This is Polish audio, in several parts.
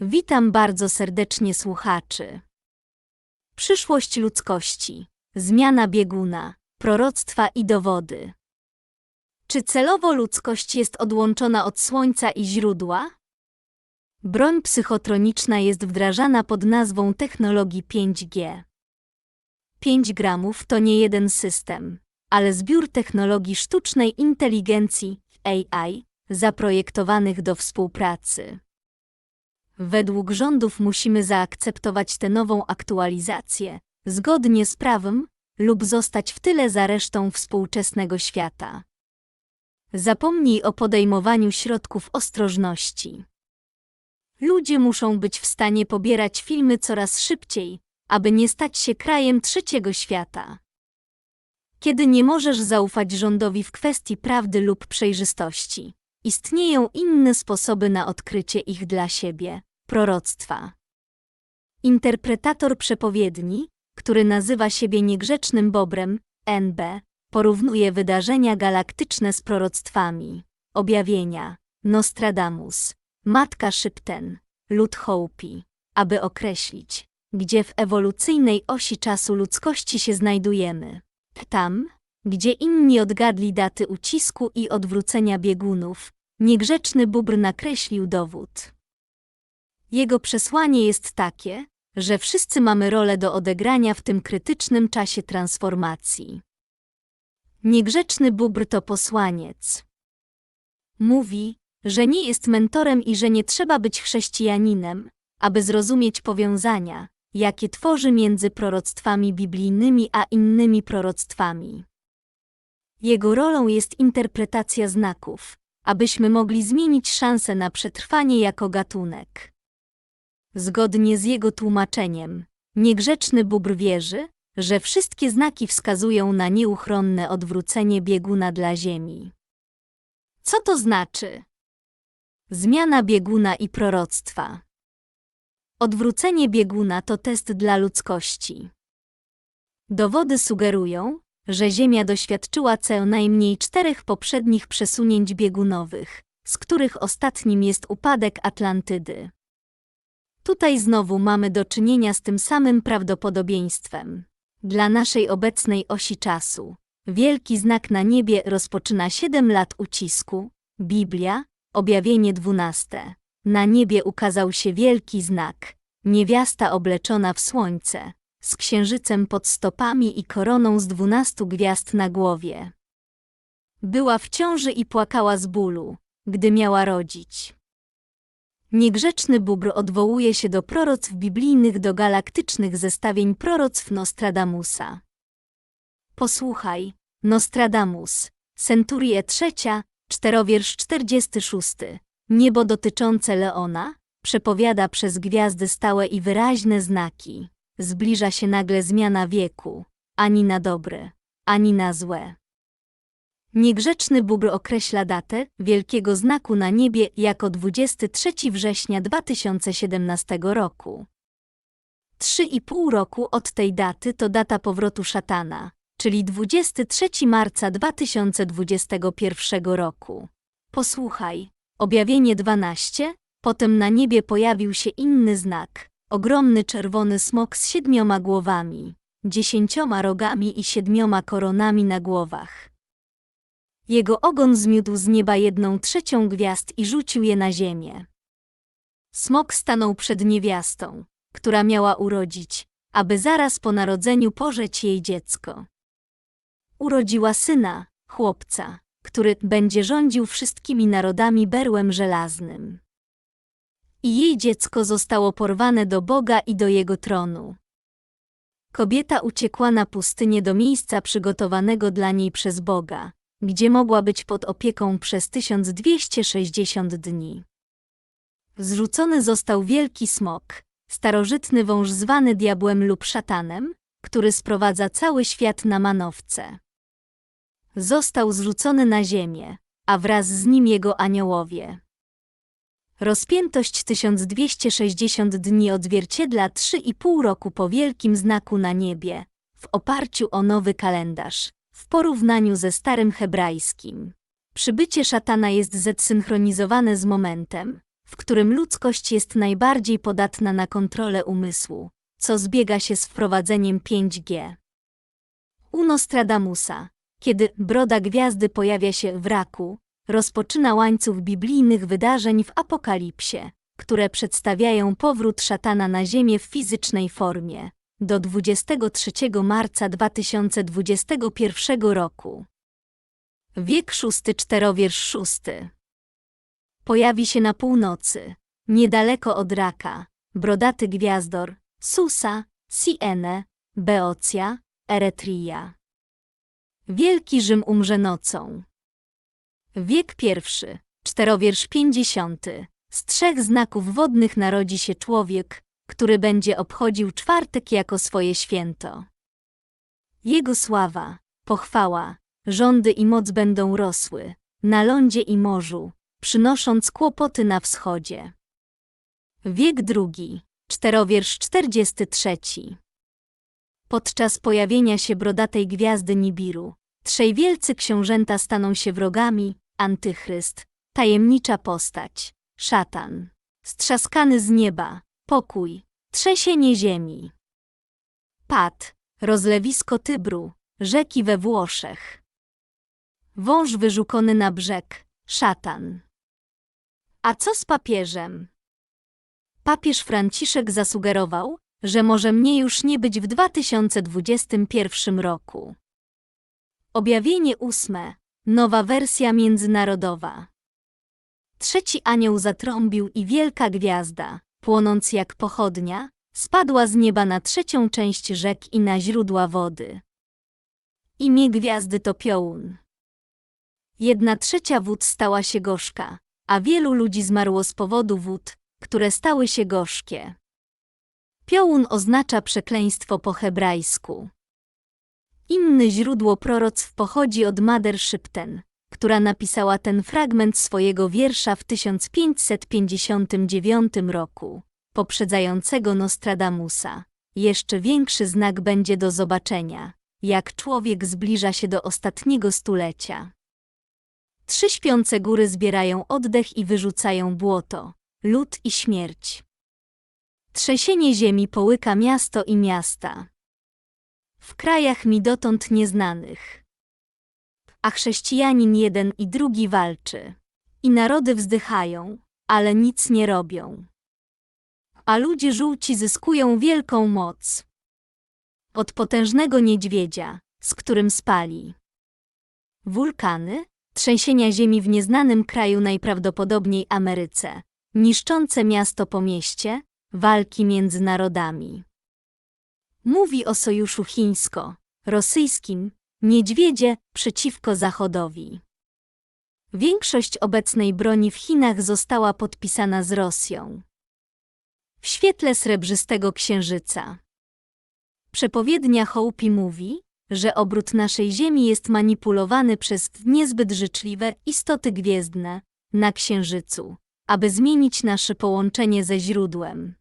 Witam bardzo serdecznie słuchaczy. Przyszłość ludzkości, zmiana bieguna, proroctwa i dowody. Czy celowo ludzkość jest odłączona od słońca i źródła? Broń psychotroniczna jest wdrażana pod nazwą technologii 5G. 5 gramów to nie jeden system, ale zbiór technologii sztucznej inteligencji AI zaprojektowanych do współpracy. Według rządów musimy zaakceptować tę nową aktualizację, zgodnie z prawem, lub zostać w tyle za resztą współczesnego świata. Zapomnij o podejmowaniu środków ostrożności. Ludzie muszą być w stanie pobierać filmy coraz szybciej, aby nie stać się krajem trzeciego świata. Kiedy nie możesz zaufać rządowi w kwestii prawdy lub przejrzystości, istnieją inne sposoby na odkrycie ich dla siebie proroctwa. Interpretator przepowiedni, który nazywa siebie niegrzecznym bobrem, NB, porównuje wydarzenia galaktyczne z proroctwami. Objawienia, Nostradamus, Matka Szybten, lud Hopi, aby określić, gdzie w ewolucyjnej osi czasu ludzkości się znajdujemy. Tam, gdzie inni odgadli daty ucisku i odwrócenia biegunów, niegrzeczny bóbr nakreślił dowód. Jego przesłanie jest takie, że wszyscy mamy rolę do odegrania w tym krytycznym czasie transformacji. Niegrzeczny bóbr to posłaniec. Mówi, że nie jest mentorem i że nie trzeba być chrześcijaninem, aby zrozumieć powiązania, jakie tworzy między proroctwami biblijnymi a innymi proroctwami. Jego rolą jest interpretacja znaków, abyśmy mogli zmienić szanse na przetrwanie jako gatunek. Zgodnie z jego tłumaczeniem, niegrzeczny bóbr wierzy, że wszystkie znaki wskazują na nieuchronne odwrócenie bieguna dla Ziemi. Co to znaczy? Zmiana bieguna i proroctwa. Odwrócenie bieguna to test dla ludzkości. Dowody sugerują, że Ziemia doświadczyła co najmniej czterech poprzednich przesunięć biegunowych, z których ostatnim jest upadek Atlantydy. Tutaj znowu mamy do czynienia z tym samym prawdopodobieństwem. Dla naszej obecnej osi czasu, wielki znak na niebie rozpoczyna siedem lat ucisku, Biblia, objawienie dwunaste. Na niebie ukazał się wielki znak, niewiasta obleczona w słońce, z księżycem pod stopami i koroną z dwunastu gwiazd na głowie. Była w ciąży i płakała z bólu, gdy miała rodzić. Niegrzeczny bóbr odwołuje się do proroctw biblijnych do galaktycznych zestawień proroctw Nostradamusa. Posłuchaj, Nostradamus, Centurie trzecia, czterowiersz 46. Niebo dotyczące Leona, przepowiada przez gwiazdy stałe i wyraźne znaki. Zbliża się nagle zmiana wieku, ani na dobre, ani na złe. Niegrzeczny bóbr określa datę wielkiego znaku na niebie jako 23 września 2017 roku. Trzy i pół roku od tej daty to data powrotu szatana, czyli 23 marca 2021 roku. Posłuchaj, objawienie 12, potem na niebie pojawił się inny znak, ogromny czerwony smok z siedmioma głowami, dziesięcioma rogami i siedmioma koronami na głowach. Jego ogon zmiótł z nieba jedną trzecią gwiazd i rzucił je na ziemię. Smok stanął przed niewiastą, która miała urodzić, aby zaraz po narodzeniu pożeć jej dziecko. Urodziła syna, chłopca, który będzie rządził wszystkimi narodami berłem żelaznym. I jej dziecko zostało porwane do Boga i do jego tronu. Kobieta uciekła na pustynię do miejsca przygotowanego dla niej przez Boga, gdzie mogła być pod opieką przez 1260 dni. Zrzucony został wielki smok, starożytny wąż zwany diabłem lub szatanem, który sprowadza cały świat na manowce. Został zrzucony na ziemię, a wraz z nim jego aniołowie. Rozpiętość 1260 dni odzwierciedla 3,5 roku po wielkim znaku na niebie, w oparciu o nowy kalendarz, w porównaniu ze starym hebrajskim. Przybycie szatana jest zesynchronizowane z momentem, w którym ludzkość jest najbardziej podatna na kontrolę umysłu, co zbiega się z wprowadzeniem 5G. U Nostradamusa, kiedy broda gwiazdy pojawia się w raku, rozpoczyna łańcuch biblijnych wydarzeń w Apokalipsie, które przedstawiają powrót szatana na ziemię w fizycznej formie do 23 marca 2021 roku. Wiek szósty czterowiersz szósty. Pojawi się na północy, niedaleko od Raka, brodaty gwiazdor, Susa, Siene, Beocja, Eretria. Wielki Rzym umrze nocą. Wiek pierwszy, czterowiersz pięćdziesiąty. Z trzech znaków wodnych narodzi się człowiek, który będzie obchodził czwartek jako swoje święto. Jego sława, pochwała, rządy i moc będą rosły, na lądzie i morzu, przynosząc kłopoty na wschodzie. Wiek drugi, czterowiersz czterdziesty trzeci. Podczas pojawienia się brodatej gwiazdy Nibiru, trzej wielcy książęta staną się wrogami, antychryst, tajemnicza postać, szatan, strzaskany z nieba, pokój, trzęsienie ziemi. Pad, rozlewisko Tybru, rzeki we Włoszech. Wąż wyrzukony na brzeg, szatan. A co z papieżem? Papież Franciszek zasugerował, że może mnie już nie być w 2021 roku. Objawienie ósme, nowa wersja międzynarodowa. Trzeci anioł zatrąbił i wielka gwiazda, płonąc jak pochodnia, spadła z nieba na trzecią część rzek i na źródła wody. Imię gwiazdy to piołun. Jedna trzecia wód stała się gorzka, a wielu ludzi zmarło z powodu wód, które stały się gorzkie. Piołun oznacza przekleństwo po hebrajsku. Inne źródło proroctw pochodzi od Mader Szybten, która napisała ten fragment swojego wiersza w 1559 roku, poprzedzającego Nostradamusa. Jeszcze większy znak będzie do zobaczenia, jak człowiek zbliża się do ostatniego stulecia. Trzy śpiące góry zbierają oddech i wyrzucają błoto, lód i śmierć. Trzęsienie ziemi połyka miasto i miasta. W krajach mi dotąd nieznanych. A chrześcijanin jeden i drugi walczy. I narody wzdychają, ale nic nie robią. A ludzie żółci zyskują wielką moc. Od potężnego niedźwiedzia, z którym spali. Wulkany, trzęsienia ziemi w nieznanym kraju najprawdopodobniej Ameryce, niszczące miasto po mieście, walki między narodami. Mówi o sojuszu chińsko-rosyjskim, niedźwiedzie przeciwko Zachodowi. Większość obecnej broni w Chinach została podpisana z Rosją. W świetle srebrzystego księżyca. Przepowiednia Hołpi mówi, że obrót naszej Ziemi jest manipulowany przez niezbyt życzliwe istoty gwiezdne na Księżycu, aby zmienić nasze połączenie ze źródłem.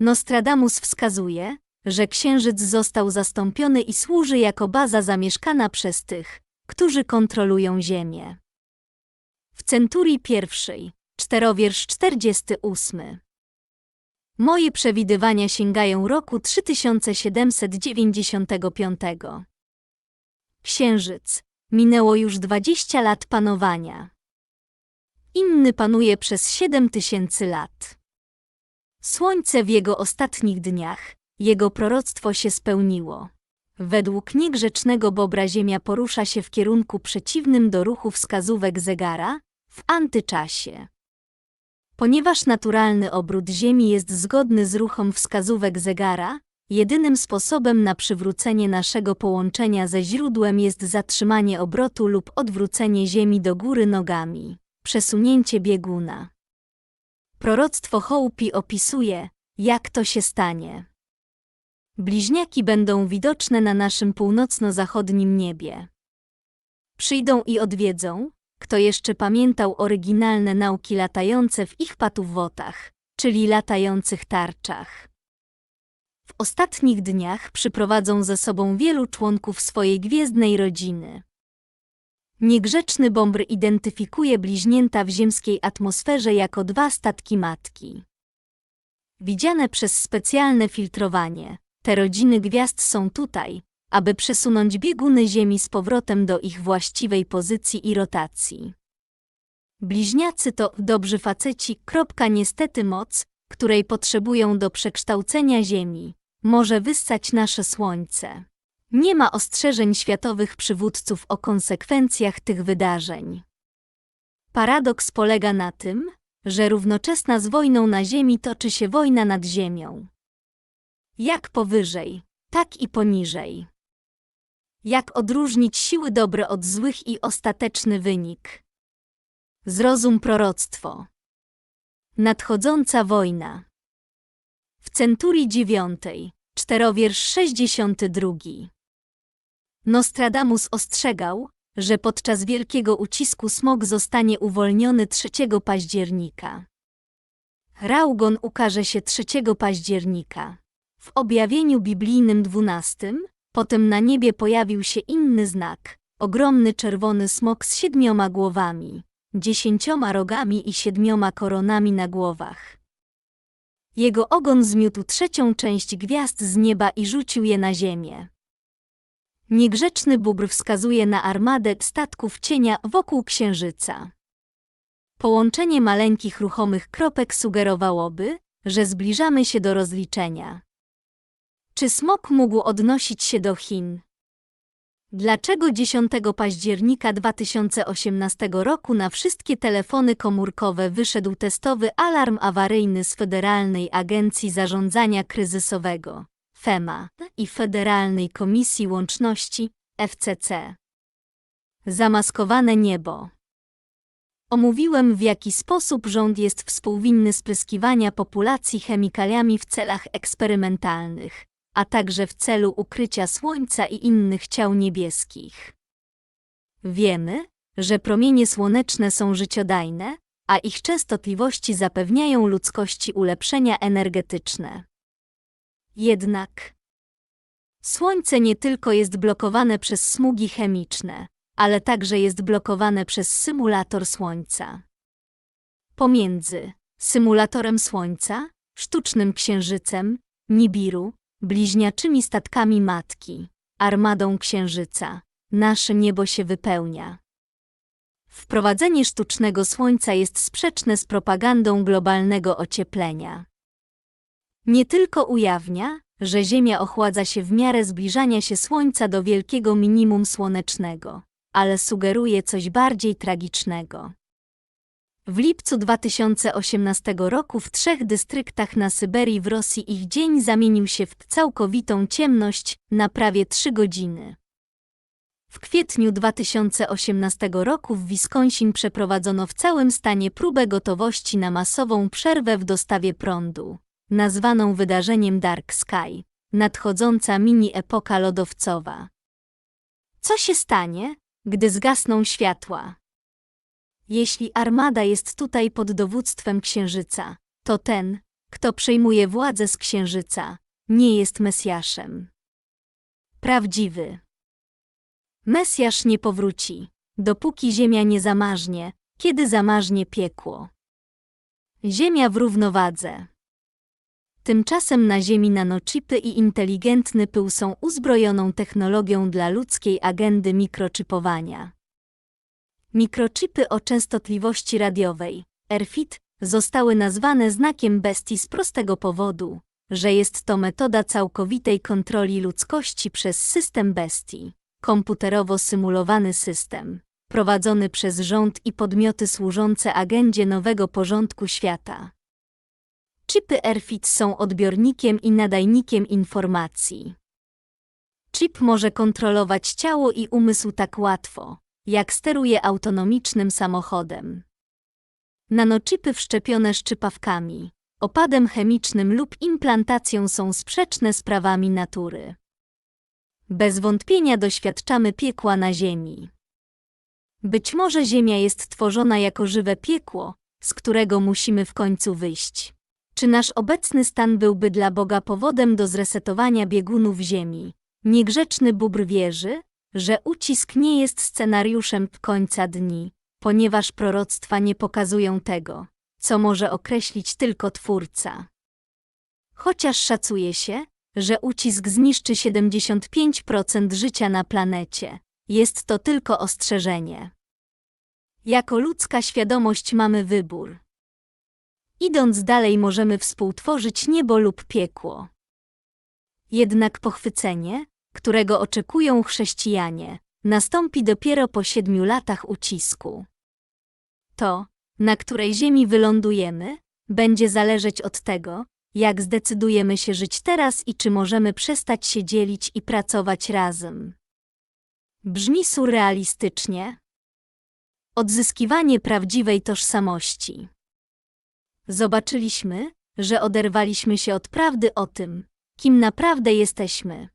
Nostradamus wskazuje, że Księżyc został zastąpiony i służy jako baza zamieszkana przez tych, którzy kontrolują Ziemię. W centurii pierwszej, czterowiersz 48. Moje przewidywania sięgają roku 3795. Księżyc. Minęło już 20 lat panowania. Inny panuje przez 7000 lat. Słońce w jego ostatnich dniach, jego proroctwo się spełniło. Według niegrzecznego Bobra Ziemia porusza się w kierunku przeciwnym do ruchu wskazówek zegara w antyczasie. Ponieważ naturalny obrót Ziemi jest zgodny z ruchom wskazówek zegara, jedynym sposobem na przywrócenie naszego połączenia ze źródłem jest zatrzymanie obrotu lub odwrócenie Ziemi do góry nogami, przesunięcie bieguna. Proroctwo Hołpi opisuje, jak to się stanie. Bliźniaki będą widoczne na naszym północno-zachodnim niebie. Przyjdą i odwiedzą, kto jeszcze pamiętał oryginalne nauki latające w ich patuwotach, czyli latających tarczach. W ostatnich dniach przyprowadzą ze sobą wielu członków swojej gwiezdnej rodziny. Niegrzeczny bąbr identyfikuje bliźnięta w ziemskiej atmosferze jako dwa statki matki. Widziane przez specjalne filtrowanie, te rodziny gwiazd są tutaj, aby przesunąć bieguny Ziemi z powrotem do ich właściwej pozycji i rotacji. Bliźniacy to dobrzy faceci, kropka niestety moc, której potrzebują do przekształcenia Ziemi, może wyssać nasze Słońce. Nie ma ostrzeżeń światowych przywódców o konsekwencjach tych wydarzeń. Paradoks polega na tym, że równoczesna z wojną na Ziemi toczy się wojna nad Ziemią. Jak powyżej, tak i poniżej. Jak odróżnić siły dobre od złych i ostateczny wynik? Zrozum proroctwo. Nadchodząca wojna. W centurii dziewiątej, czterowiersz 62. Nostradamus ostrzegał, że podczas wielkiego ucisku smog zostanie uwolniony 3 października. Raugon ukaże się 3 października. W objawieniu biblijnym 12, potem na niebie pojawił się inny znak, ogromny czerwony smok z siedmioma głowami, dziesięcioma rogami i siedmioma koronami na głowach. Jego ogon zmiótł trzecią część gwiazd z nieba i rzucił je na ziemię. Niegrzeczny bóbr wskazuje na armadę statków cienia wokół księżyca. Połączenie maleńkich ruchomych kropek sugerowałoby, że zbliżamy się do rozliczenia. Czy smok mógł odnosić się do Chin? Dlaczego 10 października 2018 roku na wszystkie telefony komórkowe wyszedł testowy alarm awaryjny z Federalnej Agencji Zarządzania Kryzysowego FEMA i Federalnej Komisji Łączności FCC? Zamaskowane niebo. Omówiłem w jaki sposób rząd jest współwinny spryskiwania populacji chemikaliami w celach eksperymentalnych a także w celu ukrycia Słońca i innych ciał niebieskich. Wiemy, że promienie słoneczne są życiodajne, a ich częstotliwości zapewniają ludzkości ulepszenia energetyczne. Jednak Słońce nie tylko jest blokowane przez smugi chemiczne, ale także jest blokowane przez symulator Słońca. Pomiędzy symulatorem Słońca, sztucznym księżycem, Nibiru, bliźniaczymi statkami matki, armadą księżyca, nasze niebo się wypełnia. Wprowadzenie sztucznego słońca jest sprzeczne z propagandą globalnego ocieplenia. Nie tylko ujawnia, że Ziemia ochładza się w miarę zbliżania się Słońca do wielkiego minimum słonecznego, ale sugeruje coś bardziej tragicznego. W lipcu 2018 roku w trzech dystryktach na Syberii w Rosji ich dzień zamienił się w całkowitą ciemność na prawie trzy godziny. W kwietniu 2018 roku w Wisconsin przeprowadzono w całym stanie próbę gotowości na masową przerwę w dostawie prądu, nazwaną wydarzeniem Dark Sky, nadchodząca mini-epoka lodowcowa. Co się stanie, gdy zgasną światła? Jeśli armada jest tutaj pod dowództwem księżyca, to ten, kto przejmuje władzę z księżyca, nie jest Mesjaszem. Prawdziwy. Mesjasz nie powróci, dopóki ziemia nie zamarznie, kiedy zamarznie piekło. Ziemia w równowadze. Tymczasem na Ziemi nanochipy i inteligentny pył są uzbrojoną technologią dla ludzkiej agendy mikroczypowania. Mikrochipy o częstotliwości radiowej, RFID, zostały nazwane znakiem bestii z prostego powodu, że jest to metoda całkowitej kontroli ludzkości przez system bestii, komputerowo symulowany system, prowadzony przez rząd i podmioty służące agendzie nowego porządku świata. Chipy RFID są odbiornikiem i nadajnikiem informacji. Chip może kontrolować ciało i umysł tak łatwo, jak steruje autonomicznym samochodem. Nanochipy wszczepione szczypawkami, opadem chemicznym lub implantacją są sprzeczne z prawami natury. Bez wątpienia doświadczamy piekła na Ziemi. Być może Ziemia jest tworzona jako żywe piekło, z którego musimy w końcu wyjść. Czy nasz obecny stan byłby dla Boga powodem do zresetowania biegunów Ziemi? Niegrzeczny bóbr wierzy, że ucisk nie jest scenariuszem końca dni, ponieważ proroctwa nie pokazują tego, co może określić tylko Twórca. Chociaż szacuje się, że ucisk zniszczy 75% życia na planecie, jest to tylko ostrzeżenie. Jako ludzka świadomość mamy wybór. Idąc dalej możemy współtworzyć niebo lub piekło. Jednak pochwycenie, którego oczekują chrześcijanie, nastąpi dopiero po siedmiu latach ucisku. To, na której ziemi wylądujemy, będzie zależeć od tego, jak zdecydujemy się żyć teraz i czy możemy przestać się dzielić i pracować razem. Brzmi surrealistycznie. Odzyskiwanie prawdziwej tożsamości. Zobaczyliśmy, że oderwaliśmy się od prawdy o tym, kim naprawdę jesteśmy.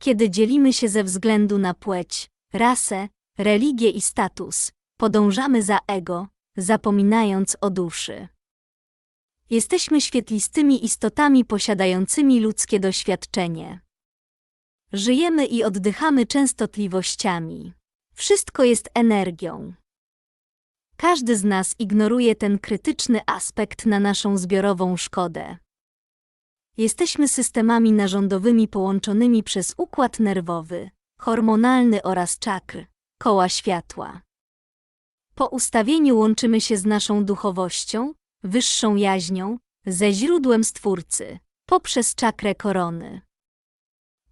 Kiedy dzielimy się ze względu na płeć, rasę, religię i status, podążamy za ego, zapominając o duszy. Jesteśmy świetlistymi istotami posiadającymi ludzkie doświadczenie. Żyjemy i oddychamy częstotliwościami. Wszystko jest energią. Każdy z nas ignoruje ten krytyczny aspekt na naszą zbiorową szkodę. Jesteśmy systemami narządowymi połączonymi przez układ nerwowy, hormonalny oraz czakr, koła światła. Po ustawieniu łączymy się z naszą duchowością, wyższą jaźnią, ze źródłem Stwórcy, poprzez czakrę korony.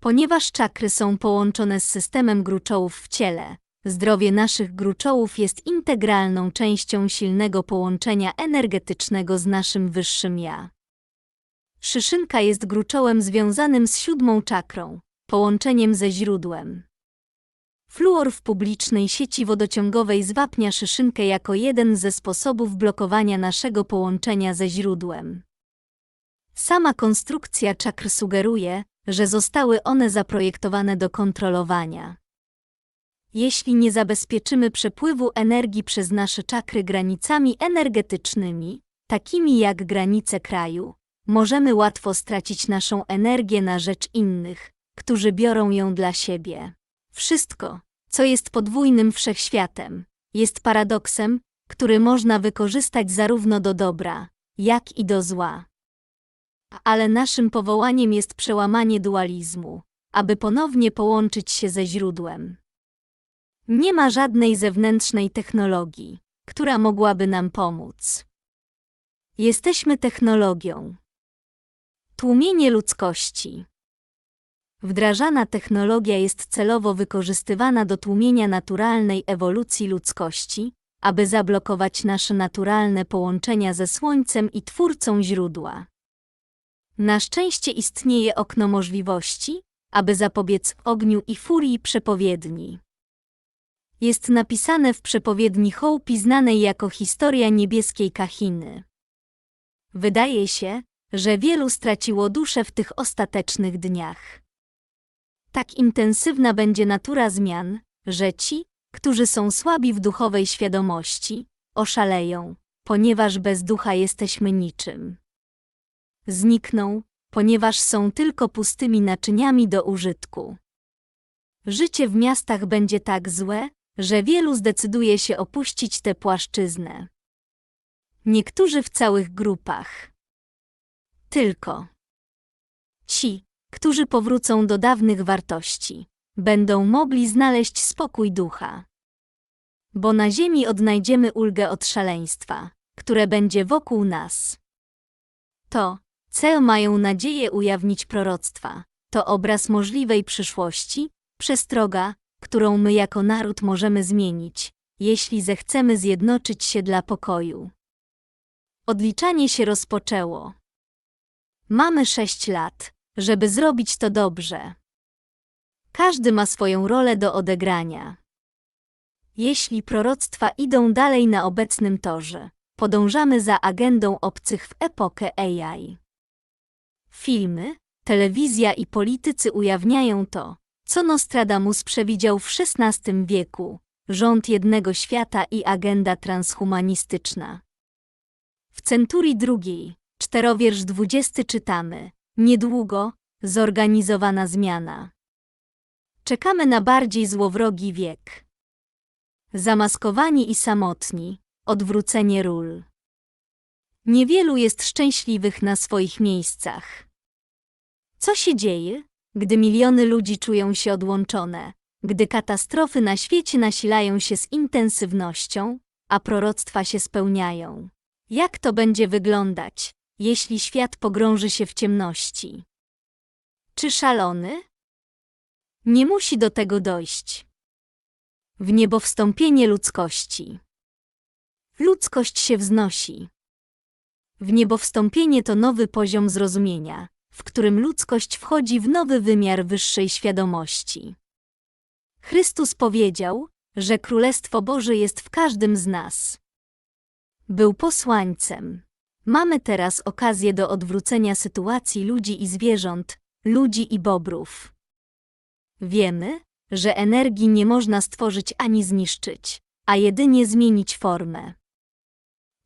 Ponieważ czakry są połączone z systemem gruczołów w ciele, zdrowie naszych gruczołów jest integralną częścią silnego połączenia energetycznego z naszym wyższym ja. Szyszynka jest gruczołem związanym z siódmą czakrą, połączeniem ze źródłem. Fluor w publicznej sieci wodociągowej zwapnia szyszynkę jako jeden ze sposobów blokowania naszego połączenia ze źródłem. Sama konstrukcja czakr sugeruje, że zostały one zaprojektowane do kontrolowania. Jeśli nie zabezpieczymy przepływu energii przez nasze czakry granicami energetycznymi, takimi jak granice kraju, możemy łatwo stracić naszą energię na rzecz innych, którzy biorą ją dla siebie. Wszystko, co jest podwójnym wszechświatem, jest paradoksem, który można wykorzystać zarówno do dobra, jak i do zła. Ale naszym powołaniem jest przełamanie dualizmu, aby ponownie połączyć się ze źródłem. Nie ma żadnej zewnętrznej technologii, która mogłaby nam pomóc. Jesteśmy technologią. Tłumienie ludzkości. Wdrażana technologia jest celowo wykorzystywana do tłumienia naturalnej ewolucji ludzkości, aby zablokować nasze naturalne połączenia ze Słońcem i Twórcą źródła. Na szczęście istnieje okno możliwości, aby zapobiec ogniu i furii przepowiedni. Jest napisane w przepowiedni Hołpi znanej jako historia niebieskiej Kahiny. Wydaje się, że wielu straciło duszę w tych ostatecznych dniach. Tak intensywna będzie natura zmian, że ci, którzy są słabi w duchowej świadomości, oszaleją, ponieważ bez ducha jesteśmy niczym. Znikną, ponieważ są tylko pustymi naczyniami do użytku. Życie w miastach będzie tak złe, że wielu zdecyduje się opuścić tę płaszczyznę. Niektórzy w całych grupach. Tylko ci, którzy powrócą do dawnych wartości, będą mogli znaleźć spokój ducha. Bo na ziemi odnajdziemy ulgę od szaleństwa, które będzie wokół nas. To, co mają nadzieję ujawnić proroctwa, to obraz możliwej przyszłości, przestroga, którą my jako naród możemy zmienić, jeśli zechcemy zjednoczyć się dla pokoju. Odliczanie się rozpoczęło. Mamy sześć lat, żeby zrobić to dobrze. Każdy ma swoją rolę do odegrania. Jeśli proroctwa idą dalej na obecnym torze, podążamy za agendą obcych w epokę AI. Filmy, telewizja i politycy ujawniają to, co Nostradamus przewidział w XVI wieku, rząd jednego świata i agenda transhumanistyczna. W centurii drugiej, czterowiersz dwudziesty czytamy, Niedługo zorganizowana zmiana. Czekamy na bardziej złowrogi wiek. Zamaskowani i samotni, odwrócenie ról. Niewielu jest szczęśliwych na swoich miejscach. Co się dzieje, gdy miliony ludzi czują się odłączone, gdy katastrofy na świecie nasilają się z intensywnością, a proroctwa się spełniają? Jak to będzie wyglądać, jeśli świat pogrąży się w ciemności? Czy szalony? Nie musi do tego dojść. W niebo wstąpienie ludzkości. Ludzkość się wznosi. W niebo wstąpienie to nowy poziom zrozumienia, w którym ludzkość wchodzi w nowy wymiar wyższej świadomości. Chrystus powiedział, że Królestwo Boże jest w każdym z nas. Był posłańcem. Mamy teraz okazję do odwrócenia sytuacji ludzi i zwierząt, ludzi i bobrów. Wiemy, że energii nie można stworzyć ani zniszczyć, a jedynie zmienić formę.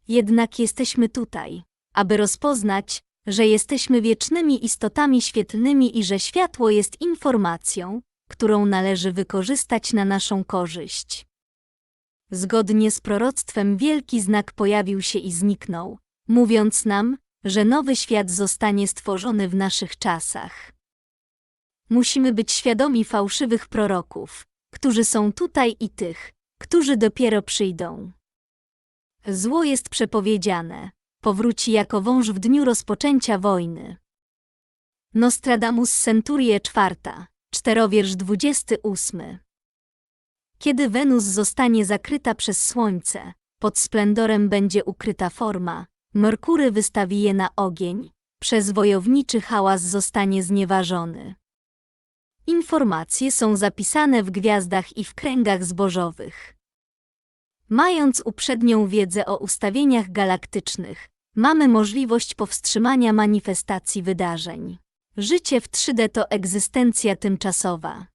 Jednak jesteśmy tutaj, aby rozpoznać, że jesteśmy wiecznymi istotami świetlnymi i że światło jest informacją, którą należy wykorzystać na naszą korzyść. Zgodnie z proroctwem wielki znak pojawił się i zniknął, mówiąc nam, że nowy świat zostanie stworzony w naszych czasach. Musimy być świadomi fałszywych proroków, którzy są tutaj i tych, którzy dopiero przyjdą. Zło jest przepowiedziane, powróci jako wąż w dniu rozpoczęcia wojny. Nostradamus Centurie czwarta, czterowiersz 28. Kiedy Wenus zostanie zakryta przez słońce, pod splendorem będzie ukryta forma, Merkury wystawi je na ogień, przez wojowniczy hałas zostanie znieważony. Informacje są zapisane w gwiazdach i w kręgach zbożowych. Mając uprzednią wiedzę o ustawieniach galaktycznych, mamy możliwość powstrzymania manifestacji wydarzeń. Życie w 3D to egzystencja tymczasowa.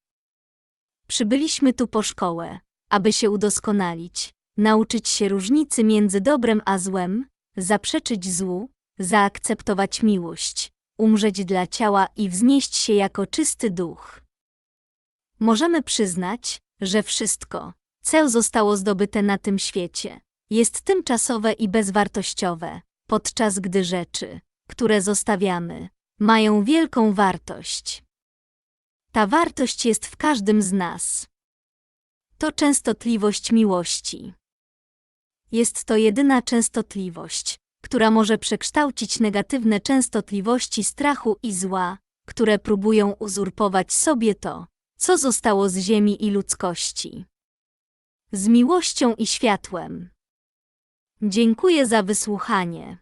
Przybyliśmy tu po szkołę, aby się udoskonalić, nauczyć się różnicy między dobrem a złem, zaprzeczyć złu, zaakceptować miłość, umrzeć dla ciała i wznieść się jako czysty duch. Możemy przyznać, że wszystko, co zostało zdobyte na tym świecie, jest tymczasowe i bezwartościowe, podczas gdy rzeczy, które zostawiamy, mają wielką wartość. Ta wartość jest w każdym z nas. To częstotliwość miłości. Jest to jedyna częstotliwość, która może przekształcić negatywne częstotliwości strachu i zła, które próbują uzurpować sobie to, co zostało z ziemi i ludzkości. Z miłością i światłem. Dziękuję za wysłuchanie.